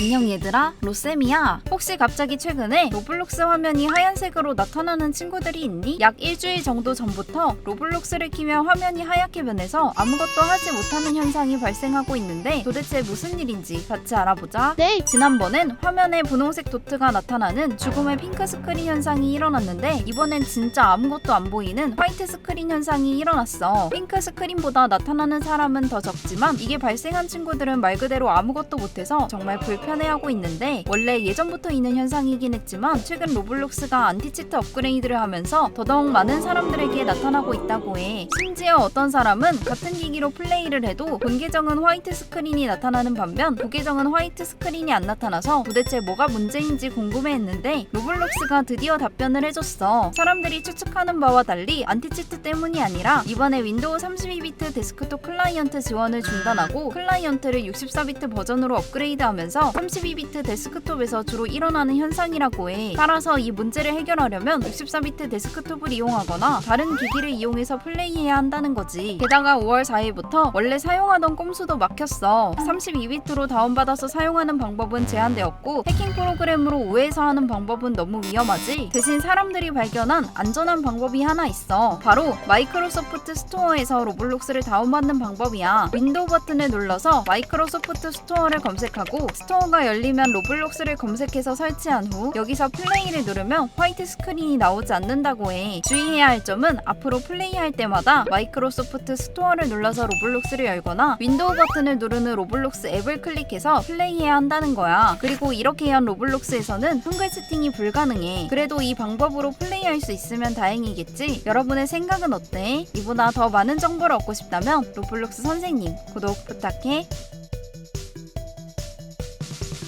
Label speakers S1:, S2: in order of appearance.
S1: 안녕 얘들아, 로쌤이야. 혹시 갑자기 최근에 로블록스 화면이 하얀색으로 나타나는 친구들이 있니? 약 일주일 정도 전부터 로블록스를 키면 화면이 하얗게 변해서 아무것도 하지 못하는 현상이 발생하고 있는데 도대체 무슨 일인지 같이 알아보자.
S2: 네,
S1: 지난번엔 화면에 분홍색 도트가 나타나는 죽음의 핑크 스크린 현상이 일어났는데 이번엔 진짜 아무것도 안 보이는 화이트 스크린 현상이 일어났어. 핑크 스크린보다 나타나는 사람은 더 적지만 이게 발생한 친구들은 말 그대로 아무것도 못해서 정말 불편 해하고 있는데 원래 예전부터 있는 현상이긴 했지만 최근 로블록스가 안티치트 업그레이드를 하면서 더더욱 많은 사람들에게 나타나고 있다고 해. 심지어 어떤 사람은 같은 기기로 플레이를 해도 본 계정은 화이트 스크린이 나타나는 반면 부 계정은 화이트 스크린이 안 나타나서 도대체 뭐가 문제인지 궁금해했는데 로블록스가 드디어 답변을 해줬어. 사람들이 추측하는 바와 달리 안티치트 때문이 아니라 이번에 윈도우 32비트 데스크톱 클라이언트 지원을 중단하고 클라이언트를 64비트 버전으로 업그레이드하면서 32비트 데스크톱에서 주로 일어나는 현상이라고 해. 따라서 이 문제를 해결하려면 64비트 데스크톱을 이용하거나 다른 기기를 이용해서 플레이해야 한다는 거지. 게다가 5월 4일부터 원래 사용하던 꼼수도 막혔어. 32비트로 다운받아서 사용하는 방법은 제한되었고 해킹 프로그램으로 오해해서 하는 방법은 너무 위험하지. 대신 사람들이 발견한 안전한 방법이 하나 있어. 바로 마이크로소프트 스토어에서 로블록스를 다운받는 방법이야. 윈도우 버튼을 눌러서 마이크로소프트 스토어를 검색하고 스토어 가 열리면 로블록스를 검색해서 설치한 후 여기서 플레이를 누르면 화이트 스크린이 나오지 않는다고 해. 주의해야 할 점은 앞으로 플레이할 때마다 마이크로소프트 스토어를 눌러서 로블록스를 열거나 윈도우 버튼을 누르는 로블록스 앱을 클릭해서 플레이해야 한다는 거야. 그리고 이렇게 한 로블록스에서는 한글 채팅이 불가능해. 그래도 이 방법으로 플레이할 수 있으면 다행이겠지. 여러분의 생각은 어때? 이보다 더 많은 정보를 얻고 싶다면 로블록스 선생님 구독 부탁해.